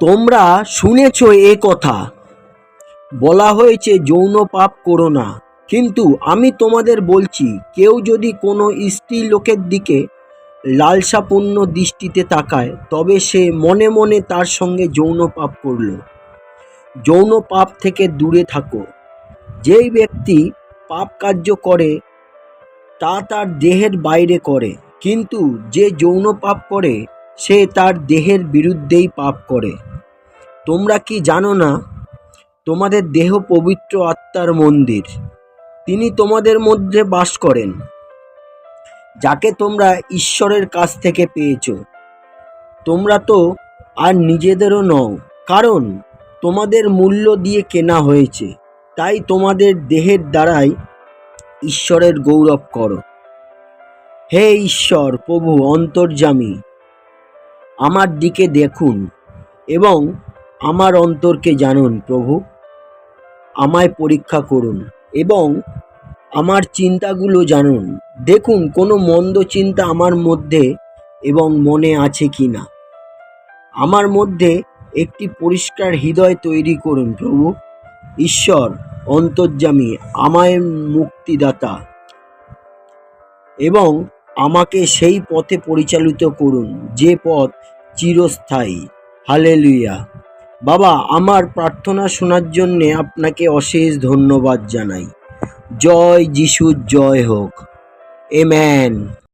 তোমরা শুনেছ এ কথা। বলা হয়েছে, যৌন পাপ করো না। কিন্তু আমি তোমাদের বলছি, কেউ যদি কোনো স্ত্রী লোকের দিকে লালসাপূর্ণ দৃষ্টিতে তাকায়, তবে সে মনে মনে তার সঙ্গে যৌন পাপ করল। যৌন পাপ থেকে দূরে থাকো। যেই ব্যক্তি পাপ কার্য করে, তা তার দেহের বাইরে করে। কিন্তু যে যৌন পাপ করে সে তার দেহের বিরুদ্ধেই পাপ করে। তোমরা কি জানো না, তোমাদের দেহ পবিত্র আত্মার মন্দির। তিনি তোমাদের মধ্যে বাস করেন, যাকে তোমরা ঈশ্বরের কাছ থেকে পেয়েছ। তোমরা তো আর নিজেদেরও নও, কারণ তোমাদের মূল্য দিয়ে কেনা হয়েছে, তাই তোমাদের দেহের দ্বারাই ঈশ্বরের গৌরব করো। হে ঈশ্বর, প্রভু, অন্তর্যামী আমার দিকে দেখুন এবং আমার অন্তরকে জানুন প্রভু। আমায় পরীক্ষা করুন এবং আমার চিন্তাগুলো জানুন। দেখুন, কোনো মন্দ চিন্তা আমার মধ্যে এবং মনে আছে কি না আমার মধ্যে একটি পরিষ্কার হৃদয় তৈরি করুন প্রভু। ঈশ্বর, অন্তর্যামী, আমায় মুক্তিদাতা এবং আমাকে সেই পথে পরিচালিত করুন, যে পথ চিরস্থায়ী। হালেলুয়া। বাবা, আমার প্রার্থনা শোনার জন্যে আপনাকে অশেষ ধন্যবাদ জানাই। জয় যিশুর জয় হোক। এম্যান